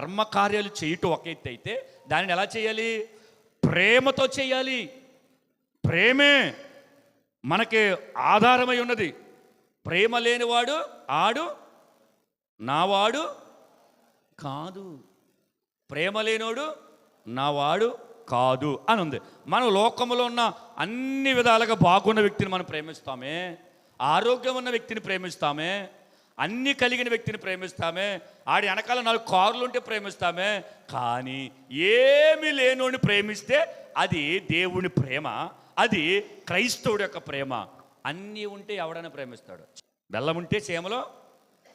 ధర్మకార్యాలు చేయటం ఒక ఎత్తు అయితే దానిని ఎలా చేయాలి? ప్రేమతో చేయాలి. ప్రేమే మనకి ఆధారమై ఉన్నది. ప్రేమ లేనివాడు ఆడు నావాడు కాదు. ప్రేమ లేనోడు నావాడు కాదు అని ఉంది. మనం లోకంలో ఉన్న అన్ని విధాలుగా బాగున్న వ్యక్తిని మనం ప్రేమిస్తామే. ఆరోగ్యం ఉన్న వ్యక్తిని ప్రేమిస్తామే. అన్ని కలిగిన వ్యక్తిని ప్రేమిస్తామే. ఆడి వెనకాల నాలుగు కార్లు ఉంటే ప్రేమిస్తామే. కానీ ఏమి లేనోడిని ప్రేమిస్తే అది దేవుని ప్రేమ అది క్రైస్తవుడి యొక్క ప్రేమ. అన్నీ ఉంటే ఎవడైనా ప్రేమిస్తాడు. బెల్లం ఉంటే సీమలో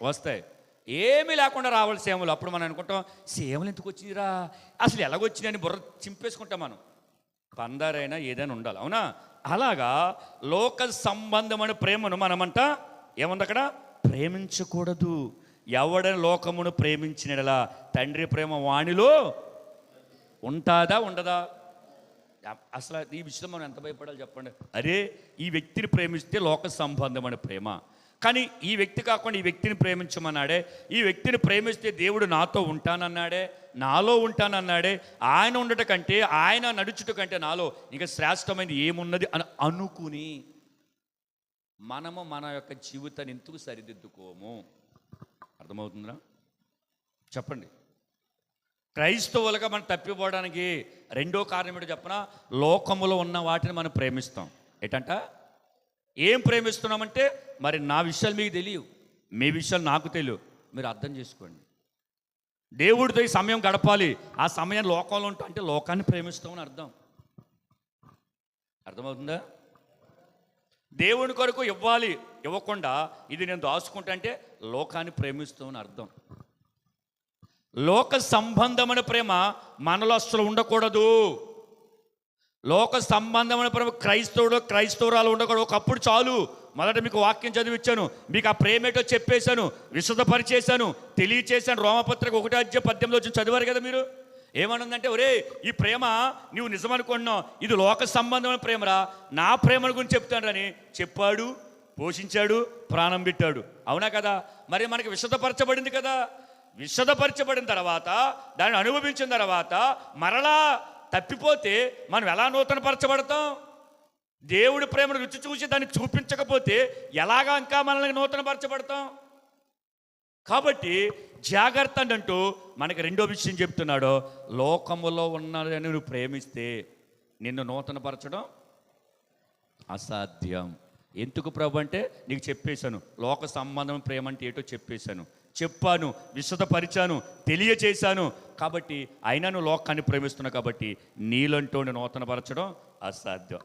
వస్తాయి. ఏమీ లేకుండా రావాలి సేమలు. అప్పుడు మనం అనుకుంటాం సేమలు ఎందుకు వచ్చిందిరా? అసలు ఎలాగొచ్చినాయని బుర్ర చింపేసుకుంటాం మనం. పందారైనా ఏదైనా ఉండాలి. అవునా? అలాగా లోక సంబంధమైన ప్రేమను మనమంట ఏముంది అక్కడ? ప్రేమించకూడదు. ఎవడని లోకమును ప్రేమించినలా తండ్రి ప్రేమ వాణిలో ఉంటుందా ఉండదా? అసలు ఈ విషయంలో మనం ఎంత భయపడాలి చెప్పండి? అరే ఈ వ్యక్తిని ప్రేమిస్తే లోక సంబంధమైన ప్రేమ. కానీ ఈ వ్యక్తి కాకుండా ఈ వ్యక్తిని ప్రేమించమన్నాడే ఈ వ్యక్తిని ప్రేమిస్తే దేవుడు నాతో ఉంటానన్నాడే నాలో ఉంటానన్నాడే ఆయన ఉండట కంటే ఆయన నడుచుట కంటే నాలో ఇంకా శ్రేష్టమైనది ఏమున్నది అని అనుకుని మనము మన యొక్క జీవితాన్ని ఎందుకు సరిదిద్దుకోము? అర్థమవుతుందా చెప్పండి. క్రైస్తవులుగా మనం తప్పిపోవడానికి రెండో కారణం ఏంటో చెప్పన? లోకములో ఉన్న వాటిని మనం ప్రేమిస్తాం. ఏంటంట? ఏం ప్రేమిస్తున్నామంటే మరి నా విషయాలు మీకు తెలియవు. మీ విషయాలు నాకు తెలియవు. మీరు అర్థం చేసుకోండి. దేవుడితో ఈ సమయం గడపాలి. ఆ సమయం లోకంలో ఉంటా అంటే లోకాన్ని ప్రేమిస్తామని అర్థం. అర్థమవుతుందా? దేవుని కొరకు ఇవ్వాలి ఇవ్వకుండా ఇది నేను దాచుకుంటా అంటే లోకాన్ని ప్రేమిస్తామని అర్థం. లోక సంబంధమైన ప్రేమ మనలో అసలు ఉండకూడదు. లోక సంబంధమైన ప్రేమ క్రైస్తవుడు క్రైస్తవురాలు ఉండకూడదు. ఒకప్పుడు చాలు మొదట మీకు వాక్యం చదివిచ్చాను మీకు ఆ ప్రేమ ఏంటో చెప్పేశాను విశుద్ధపరిచేశాను తెలియచేశాను. రోమపత్రిక ఒకటి అధ్య పద్యంలో వచ్చి చదివారు కదా మీరు? ఏమనుందంటే ఒరే ఈ ప్రేమ నువ్వు నిజమనుకుంటున్నావు. ఇది లోక సంబంధమైన ప్రేమరా. నా ప్రేమల గురించి చెప్తాడని చెప్పాడు పోషించాడు ప్రాణం పెట్టాడు. అవునా కదా? మరి మనకి విశదపరచబడింది కదా. విశదపరచబడిన తర్వాత దాన్ని అనుభవించిన తర్వాత మరలా తప్పిపోతే మనం ఎలా నూతనపరచబడతాం? దేవుడి ప్రేమను రుచి చూసి దాన్ని చూపించకపోతే ఎలాగా ఇంకా మనల్ని నూతనపరచబడతాం? కాబట్టి జాగ్రత్త అంటూ మనకి రెండో విషయం చెప్తున్నాడు లోకములో ఉన్నదని నువ్వు ప్రేమిస్తే నిన్ను నూతనపరచడం అసాధ్యం. ఎందుకు ప్రభు అంటే నీకు చెప్పేశాను లోక సంబంధం ప్రేమ అంటే ఏటో చెప్పేశాను. చెప్పాను విశదపరిచాను తెలియచేశాను. కాబట్టి అయినా నువ్వు లోకాన్ని ప్రేమిస్తున్నావు కాబట్టి నీలంటూ నూతనపరచడం అసాధ్యం.